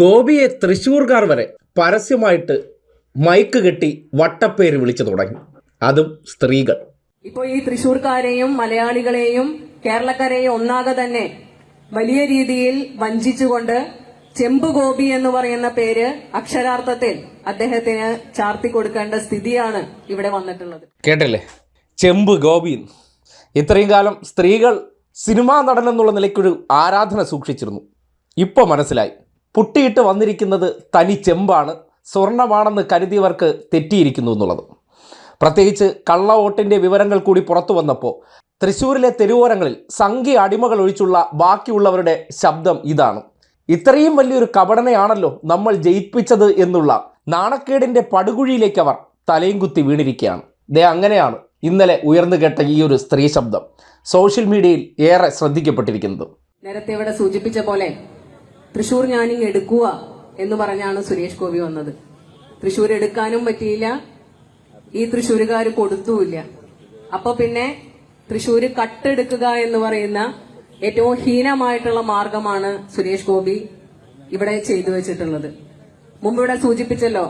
ഗോപിയെ തൃശ്ശൂർകാർ വരെ പരസ്യമായിട്ട് മൈക്ക് കെട്ടി വട്ടപ്പേര് വിളിച്ചു തുടങ്ങി. അതും സ്ത്രീകൾ. ഇപ്പോൾ ഈ തൃശ്ശൂർക്കാരെയും മലയാളികളെയും കേരളക്കാരെയും ഒന്നാകെ തന്നെ വലിയ രീതിയിൽ വഞ്ചിച്ചുകൊണ്ട് ചെമ്പ് ഗോപി എന്ന് പറയുന്ന പേര് അക്ഷരാർത്ഥത്തിൽ അദ്ദേഹത്തിന് ചാർത്തി കൊടുക്കേണ്ട സ്ഥിതിയാണ് ഇവിടെ വന്നിട്ടുള്ളത്. കേട്ടല്ലേ? ചെമ്പ് ഗോപി ഇത്രയും കാലം സ്ത്രീകൾ സിനിമാ നടൻ എന്നുള്ള നിലയ്ക്കൊരു ആരാധന സൂക്ഷിച്ചിരുന്നു. ഇപ്പോൾ മനസ്സിലായി. പുട്ടിയിട്ട് വന്നിരിക്കുന്നത് തനി ചെമ്പാണ്. സ്വർണമാണെന്ന് കരുതിയവർക്ക് തെറ്റിയിരിക്കുന്നു എന്നുള്ളത്. പ്രത്യേകിച്ച് കള്ള വോട്ടിന്റെ വിവരങ്ങൾ കൂടി പുറത്തു വന്നപ്പോൾ തൃശ്ശൂരിലെ തെരുവോരങ്ങളിൽ സംഖ്യ അടിമകൾ ഒഴിച്ചുള്ള ബാക്കിയുള്ളവരുടെ ശബ്ദം ഇതാണ്. ഇത്രയും വലിയൊരു കപടനയാണല്ലോ നമ്മൾ ജയിപ്പിച്ചത് എന്നുള്ള നാണക്കേടിന്റെ പടുകുഴിയിലേക്ക് അവർ തലയും കുത്തി വീണിരിക്കുകയാണ്. ദേ അങ്ങനെയാണ് ഇന്നലെ ഉയർന്നു കേട്ട ഈ ഒരു സ്ത്രീ ശബ്ദം സോഷ്യൽ മീഡിയയിൽ ഏറെ ശ്രദ്ധിക്കപ്പെട്ടിരിക്കുന്നത്. നേരത്തെ ഇവിടെ സൂചിപ്പിച്ച പോലെ തൃശൂർ ഞാനിങ് എടുക്കുക എന്ന് പറഞ്ഞാണ് സുരേഷ് ഗോപി വന്നത്. തൃശൂർ എടുക്കാനും പറ്റിയില്ല. ഈ തൃശൂരുകാർ കൊടുത്തുമില്ല. അപ്പൊ പിന്നെ തൃശ്ശൂർ കട്ടെടുക്കുക എന്ന് പറയുന്ന ഏറ്റവും ഹീനമായിട്ടുള്ള മാർഗമാണ് സുരേഷ് ഗോപി ഇവിടെ ചെയ്തു വെച്ചിട്ടുള്ളത്. മുമ്പ് ഇവിടെ സൂചിപ്പിച്ചല്ലോ